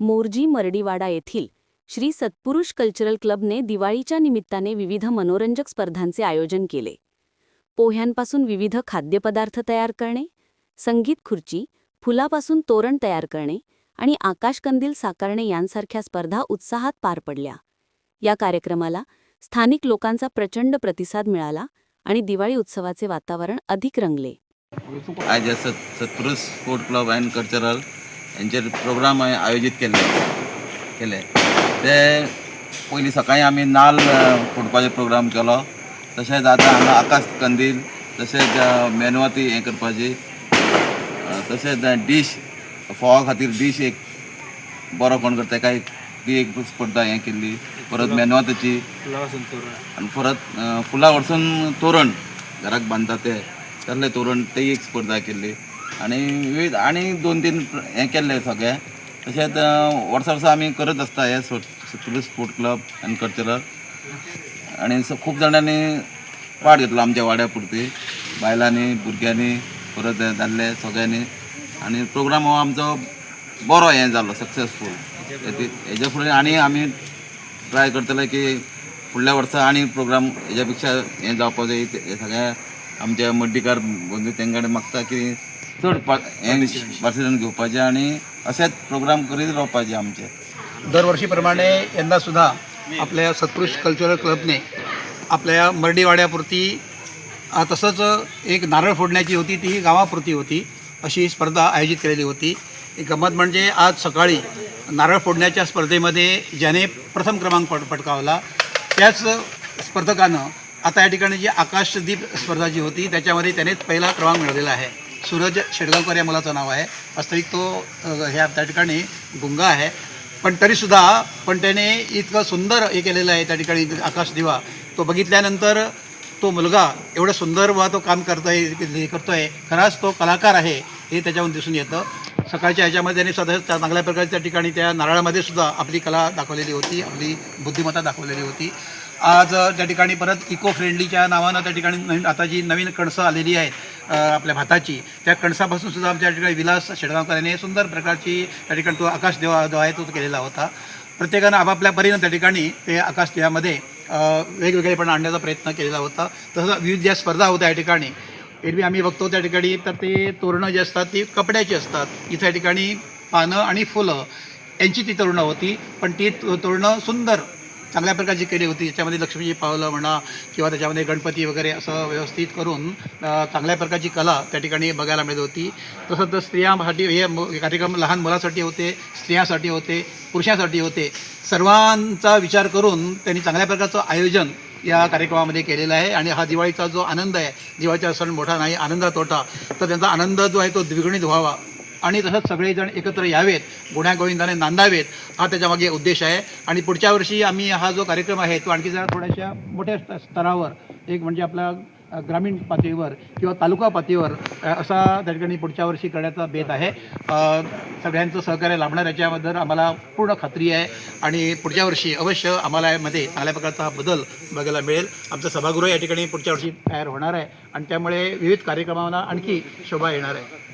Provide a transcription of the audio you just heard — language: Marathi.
मोरजी मरडीवाडा येथील श्री सत्पुरुष कल्चरल क्लबने दिवाळीच्या निमित्ताने विविध मनोरंजक स्पर्धांचे आयोजन केले. पोह्यांपासून विविध खाद्यपदार्थ तयार करणे संगीत खुर्ची फुलापासून तोरण तयार करणे आणि आकाशकंदील साकारणे यांसारख्या स्पर्धा उत्साहात पार पडल्या. या कार्यक्रमाला स्थानिक लोकांचा प्रचंड प्रतिसाद मिळाला आणि दिवाळी उत्सवाचे वातावरण अधिक रंगले. आज Satpurush sport club and cultural यांचे प्रोग्राम हांवें आयोजीत केल्ले केले. ते पयलीं सकाळीं आमी नाल्ल फोडपाचो प्रोग्राम केलो. तशेंच आतां हांगा आकाश कंदील तशेंच अ, मेनवाती हें करपाची. तशेंच डीश फोवा खातीर डीश एक बरो कोण करता ताका एक ती एक स्पर्धा हें केल्ली परत मेनवाताची आनी परत फुलां व्हरसून तोरण घराक बांदता ते. तसले तोरण ते एक स्पर्धा केल्ली आनी विविध आनी दोन तीन हें केल्ले सगळे. तशेंच वर्सा वर्सा आमी करत आसता हे सत्पुरुष स्पोर्ट क्लब आनी कल्चरल. आनी खूब जाणांनी पार्ट घेतलो आमच्या वाड्या पुरती बायलांनी भुरग्यांनी परत दादले सगळ्यांनी. आनी प्रोग्राम हो आमचो बरो हें जालो सक्सेसफूल हेज्या फुडें आनी आमी ट्राय करतले की फुडल्या वर्सा आनी प्रोग्राम हेज्या पेक्षा हें जावपा जाय हे सगळ्या आमच्या मड्डीकार बंधू तेंकडे मागता की चड पा- हें पार्टिसिपन घेवपाचें आनी अशेंच प्रोग्राम करीत रावपाचे आमचे. दरवर्षीप्रमाणे यंदासुद्धा आपल्या सत्पुरुष कल्चरल क्लबने आपल्या मर्डीवाड्यापुरती तसंच एक नारळ फोडण्याची होती ती गावापुरती होती. अशी स्पर्धा आयोजित केलेली होती. एक गंमत म्हणजे आज सकाळी नारळ फोडण्याच्या स्पर्धेमध्ये ज्याने प्रथम क्रमांक पट पटकावला त्याच स्पर्धकानं आता या ठिकाणी जी आकाशदीप स्पर्धा जी होती त्याच्यामध्ये त्यानेच पहिला क्रमांक मिळवलेला आहे. सूरज शेडगावकर या मुलाचं नाव आहे. वास्तविक तो ह्या त्या ठिकाणी गुंगा आहे. पण तरीसुद्धा पण त्याने इतकं सुंदर हे केलेलं आहे त्या ठिकाणी आकाश दिवा. तो बघितल्यानंतर तो मुलगा एवढं सुंदर वा तो काम करतोय करतो करतोय. खराच तो कलाकार आहे हे त्याच्यावरून दिसून येतं. सकाळच्या ह्याच्यामध्ये त्याने स्वतः त्या चांगल्या प्रकारच्या ठिकाणी त्या नारळामध्ये सुद्धा आपली कला दाखवलेली होती आपली बुद्धिमत्ता दाखवलेली होती. आज त्या ठिकाणी परत इको फ्रेंडलीच्या नावानं त्या ठिकाणी नवीन आता जी नवीन कणसं आलेली आहेत. आपल्या भाताची. त्या कणसापासून सुद्धा आमच्या ठिकाणी विलास शेडगावकर यांनी सुंदर प्रकारची त्या ठिकाणी तो आकाश देवा जो आहे तो केलेला होता. प्रत्येकानं आपापल्या परीनं त्या ठिकाणी ते आकाश देवामध्ये वेगवेगळेपणा आणण्याचा प्रयत्न केलेला होता. तसंच विविध ज्या स्पर्धा होत्या या ठिकाणी एरवी आम्ही बघतो त्या ठिकाणी तर ते तोरणं जे असतात ती कपड्याची असतात. इथं या ठिकाणी पानं आणि फुलं यांची ती तोरणं होती. पण ती तो- तोरणं सुंदर चांगल्या प्रकारची केली होती. त्याच्यामध्ये लक्ष्मीची पावलं म्हणा किंवा त्याच्यामध्ये गणपती वगैरे असं व्यवस्थित करून चांगल्या प्रकारची कला त्या ठिकाणी बघायला मिळत होती. तसं तर स्त्रियांसाठी हे कार्यक्रम लहान मुलासाठी होते स्त्रियांसाठी होते पुरुषांसाठी होते. सर्वांचा विचार करून त्यांनी चांगल्या प्रकारचं आयोजन या कार्यक्रमामध्ये केलेलं आहे आणि हा दिवाळीचा जो आनंद आहे दिवाळीचा सण मोठा नाही आनंदा तोटा तर त्यांचा आनंद जो आहे तो द्विगुणित व्हावा. आणि तसंच सगळेजण एकत्र यावेत गुण्यागोविंदाने नांदावेत हा त्याच्यामागे उद्देश आहे. आणि पुढच्या वर्षी आम्ही हा जो कार्यक्रम आहे तो आणखी जरा थोड्याशा मोठ्या स्तरावर एक म्हणजे आपला ग्रामीण पातळीवर किंवा तालुका पातळीवर असा त्या ठिकाणी पुढच्या वर्षी करण्याचा बेत आहे. सगळ्यांचं सहकार्य लाभणार याच्याबद्दल आम्हाला पूर्ण खात्री आहे. आणि पुढच्या वर्षी अवश्य आम्हाला यामध्ये चांगल्या प्रकारचा हा बदल बघायला मिळेल. आमचं सभागृह या ठिकाणी पुढच्या वर्षी तयार होणार आहे. आणि त्यामुळे विविध कार्यक्रमांना आणखी शोभा येणार आहे.